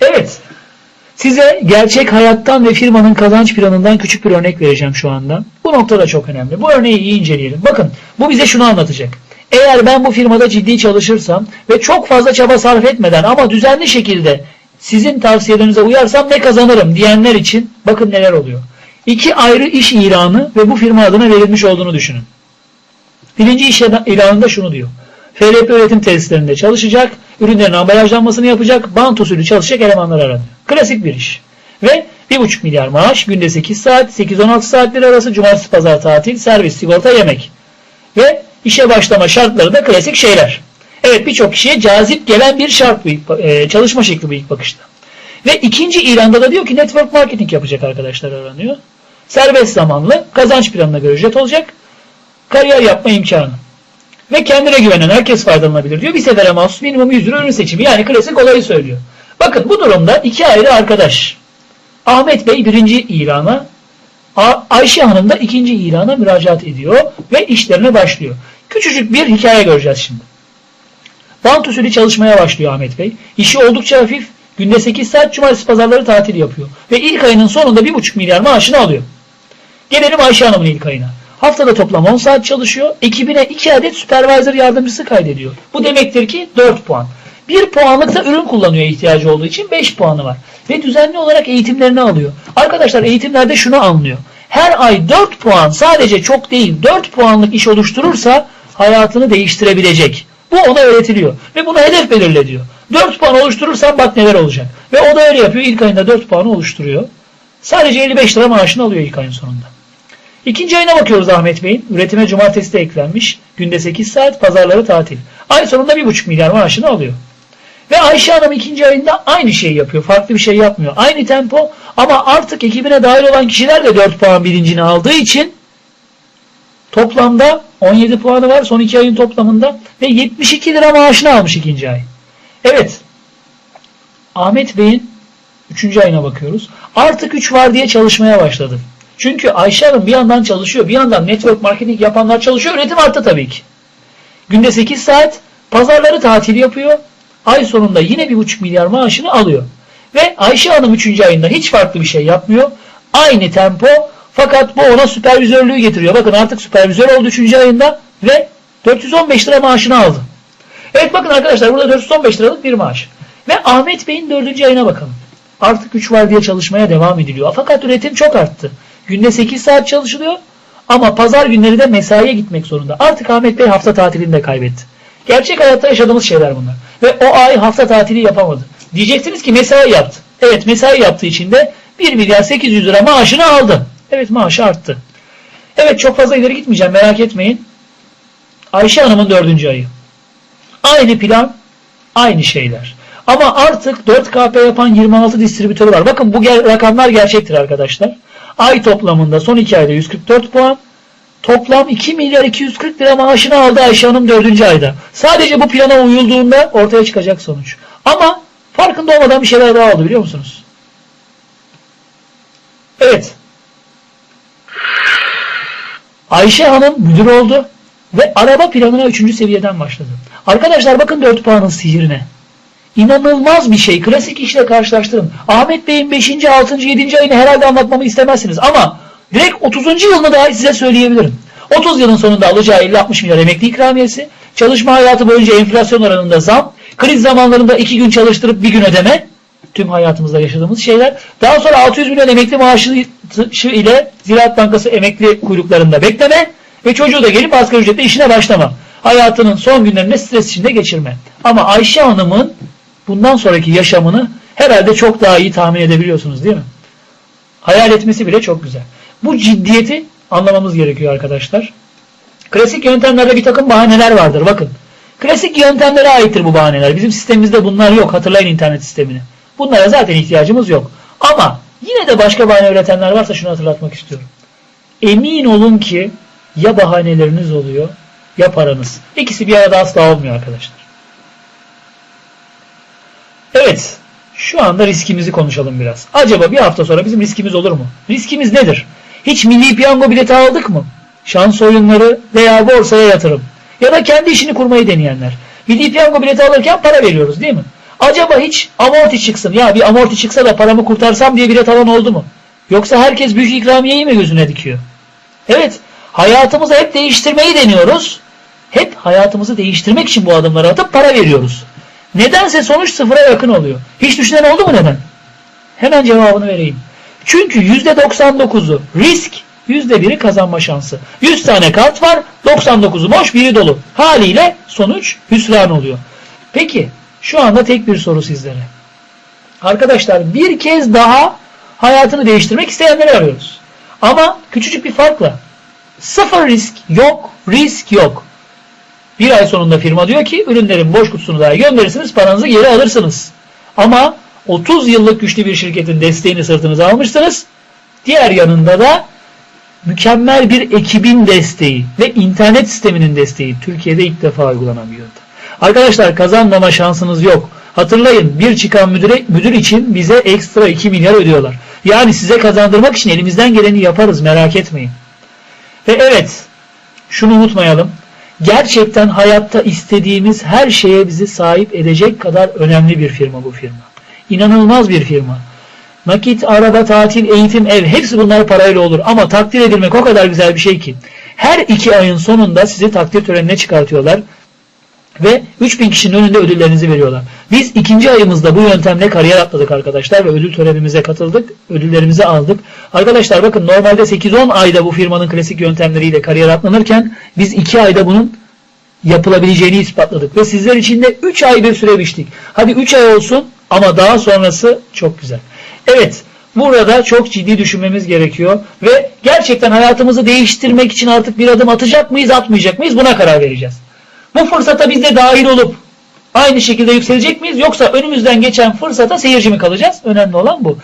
Evet. Size gerçek hayattan ve firmanın kazanç planından küçük bir örnek vereceğim şu anda. Bu nokta da çok önemli. Bu örneği iyi inceleyelim. Bakın bu bize şunu anlatacak. Eğer ben bu firmada ciddi çalışırsam ve çok fazla çaba sarf etmeden ama düzenli şekilde sizin tavsiyelerinize uyarsam ne kazanırım diyenler için bakın neler oluyor. İki ayrı iş ilanı ve bu firma adına verilmiş olduğunu düşünün. Birinci iş ilanında şunu diyor. FRP üretim tesislerinde çalışacak, ürünlerin ambalajlanmasını yapacak, bant usulü çalışacak elemanlar aranıyor. Klasik bir iş. Ve 1,5 milyar maaş, günde 8 saat, 8-16 saatler arası, cumartesi pazar tatil, servis, sigorta, yemek. Ve işe başlama şartları da klasik şeyler. Evet birçok kişiye cazip gelen bir şart bu ilk, e, çalışma şekli bu ilk bakışta. Ve ikinci ilanda da diyor ki network marketing yapacak arkadaşlar aranıyor. Serbest zamanlı, kazanç planına göre ücret olacak, kariyer yapma imkanı. Ve kendine güvenen herkes faydalanabilir diyor. Bir sefere mahsus minimum 100 lira ürün seçimi. Yani klasik olayı söylüyor. Bakın bu durumda iki ayrı arkadaş. Ahmet Bey birinci ilana, Ayşe Hanım da ikinci ilana müracaat ediyor ve işlerine başlıyor. Küçücük bir hikaye göreceğiz şimdi. Bant usulü çalışmaya başlıyor Ahmet Bey. İşi oldukça hafif. Günde 8 saat cumartesi pazarları tatil yapıyor. Ve ilk ayının sonunda 1,5 milyar maaşını alıyor. Gelelim Ayşe Hanım'ın ilk ayına. Haftada toplam 10 saat çalışıyor. Ekibine 2 adet supervisor yardımcısı kaydediyor. Bu demektir ki 4 puan. 1 puanlık da ürün kullanıyor ihtiyacı olduğu için 5 puanı var. Ve düzenli olarak eğitimlerini alıyor. Arkadaşlar eğitimlerde şunu anlıyor. Her ay 4 puan sadece çok değil 4 puanlık iş oluşturursa hayatını değiştirebilecek. Bu ona öğretiliyor. Ve buna hedef belirle diyor. 4 puan oluşturursan bak neler olacak. Ve o da öyle yapıyor. İlk ayında 4 puanı oluşturuyor. Sadece 55 lira maaşını alıyor ilk ayın sonunda. İkinci ayına bakıyoruz Ahmet Bey'in. Üretime cumartesi de eklenmiş. Günde 8 saat, pazarları tatil. Ay sonunda 1,5 milyar maaşını alıyor. Ve Ayşe Hanım ikinci ayında aynı şeyi yapıyor. Farklı bir şey yapmıyor. Aynı tempo ama artık ekibine dahil olan kişiler de 4 puan bilincini aldığı için toplamda 17 puanı var son iki ayın toplamında ve 72 lira maaşını almış ikinci ay. Evet. Ahmet Bey'in 3. ayına bakıyoruz. Artık 3 var diye çalışmaya başladı. Çünkü Ayşe Hanım bir yandan çalışıyor, bir yandan network marketing yapanlar çalışıyor. Üretim arttı tabii ki. Günde 8 saat, pazarları tatil yapıyor. Ay sonunda yine 1,5 milyar maaşını alıyor. Ve Ayşe Hanım 3. ayında hiç farklı bir şey yapmıyor. Aynı tempo fakat bu ona süpervizörlüğü getiriyor. Bakın artık süpervizör oldu 3. ayında ve 415 lira maaşını aldı. Evet bakın arkadaşlar burada 415 liralık bir maaş. Ve Ahmet Bey'in 4. ayına bakalım. Artık 3 var diye çalışmaya devam ediliyor. Fakat üretim çok arttı. Günde 8 saat çalışılıyor ama pazar günleri de mesaiye gitmek zorunda. Artık Ahmet Bey hafta tatilini de kaybetti. Gerçek hayatta yaşadığımız şeyler bunlar. Ve o ay hafta tatili yapamadı. Diyeceksiniz ki mesai yaptı. Evet mesai yaptığı için de 1 milyar 800 lira maaşını aldı. Evet maaşı arttı. Evet çok fazla ileri gitmeyeceğim merak etmeyin. Ayşe Hanım'ın dördüncü ayı. Aynı plan, aynı şeyler. Ama artık 4KP yapan 26 distribütörü var. Bakın bu rakamlar gerçektir arkadaşlar. Ay toplamında son 2 ayda 144 puan. Toplam 2 milyar 240 lira maaşını aldı Ayşe Hanım 4. ayda. Sadece bu plana uyulduğunda ortaya çıkacak sonuç. Ama farkında olmadan bir şeyler daha oldu biliyor musunuz? Evet. Ayşe Hanım müdür oldu ve araba planına 3. seviyeden başladı. Arkadaşlar bakın 4 puanın sihirine. İnanılmaz bir şey. Klasik işle karşılaştırın. Ahmet Bey'in 5. 6. 7. ayını herhalde anlatmamı istemezsiniz ama direkt 30. yılını dahi size söyleyebilirim. 30 yılın sonunda alacağı 50-60 milyar emekli ikramiyesi, çalışma hayatı boyunca enflasyon oranında zam, kriz zamanlarında 2 gün çalıştırıp bir gün ödeme, tüm hayatımızda yaşadığımız şeyler. Daha sonra 600 milyon emekli maaşı ile Ziraat Bankası emekli kuyruklarında bekleme ve çocuğu da gelip asgari ücretle işine başlama. Hayatının son günlerinde stres içinde geçirme. Ama Ayşe Hanım'ın bundan sonraki yaşamını herhalde çok daha iyi tahmin edebiliyorsunuz değil mi? Hayal etmesi bile çok güzel. Bu ciddiyeti anlamamız gerekiyor arkadaşlar. Klasik yöntemlerde bir takım bahaneler vardır. Bakın. Klasik yöntemlere aittir bu bahaneler. Bizim sistemimizde bunlar yok. Hatırlayın internet sistemini. Bunlara zaten ihtiyacımız yok. Ama yine de başka bahane üretenler varsa şunu hatırlatmak istiyorum. Emin olun ki ya bahaneleriniz oluyor ya paranız. İkisi bir arada asla olmuyor arkadaşlar. Evet. Şu anda riskimizi konuşalım biraz. Acaba bir hafta sonra bizim riskimiz olur mu? Riskimiz nedir? Hiç milli piyango bileti aldık mı? Şans oyunları veya borsaya yatırım. Ya da kendi işini kurmayı deneyenler. Milli piyango bileti alırken para veriyoruz değil mi? Acaba hiç amorti çıksın ya bir amorti çıksa da paramı kurtarsam diye bilet alan oldu mu? Yoksa herkes büyük ikramiyeyi mi gözüne dikiyor? Evet hayatımızı hep değiştirmeyi deniyoruz. Hep hayatımızı değiştirmek için bu adımları atıp para veriyoruz. Nedense sonuç sıfıra yakın oluyor. Hiç düşünen oldu mu neden? Hemen cevabını vereyim. Çünkü %99'u risk, %1'i kazanma şansı. 100 tane kart var, 99'u boş, biri dolu. Haliyle sonuç hüsran oluyor. Peki, şu anda tek bir soru sizlere. Arkadaşlar bir kez daha hayatını değiştirmek isteyenleri arıyoruz. Ama küçücük bir farkla. Sıfır risk yok, risk yok. Bir ay sonunda firma diyor ki ürünlerin boş kutusunu daha gönderirsiniz paranızı geri alırsınız. Ama 30 yıllık güçlü bir şirketin desteğini sırtınıza almışsınız. Diğer yanında da mükemmel bir ekibin desteği ve internet sisteminin desteği Türkiye'de ilk defa uygulanan bir yöntem. Arkadaşlar kazanmama şansınız yok. Hatırlayın bir çıkan müdüre, müdür için bize ekstra 2 milyar ödüyorlar. Yani size kazandırmak için elimizden geleni yaparız merak etmeyin. Ve evet şunu unutmayalım. Gerçekten hayatta istediğimiz her şeye bizi sahip edecek kadar önemli bir firma bu firma. İnanılmaz bir firma. Nakit, araba, tatil, eğitim, ev hepsi bunlar parayla olur. Ama takdir edilmek o kadar güzel bir şey ki. Her iki ayın sonunda sizi takdir törenine çıkartıyorlar. Ve 3000 kişinin önünde ödüllerinizi veriyorlar. Biz ikinci ayımızda bu yöntemle kariyer atladık arkadaşlar ve ödül törenimize katıldık. Ödüllerimizi aldık. Arkadaşlar bakın normalde 8-10 ayda bu firmanın klasik yöntemleriyle kariyer atlanırken biz 2 ayda bunun yapılabileceğini ispatladık. Ve sizler için de 3 ay bir süre biçtik. Hadi 3 ay olsun ama daha sonrası çok güzel. Evet burada çok ciddi düşünmemiz gerekiyor. Ve gerçekten hayatımızı değiştirmek için artık bir adım atacak mıyız atmayacak mıyız buna karar vereceğiz. Bu fırsata biz de dahil olup aynı şekilde yükselecek miyiz? Yoksa önümüzden geçen fırsata seyirci mi kalacağız? Önemli olan bu.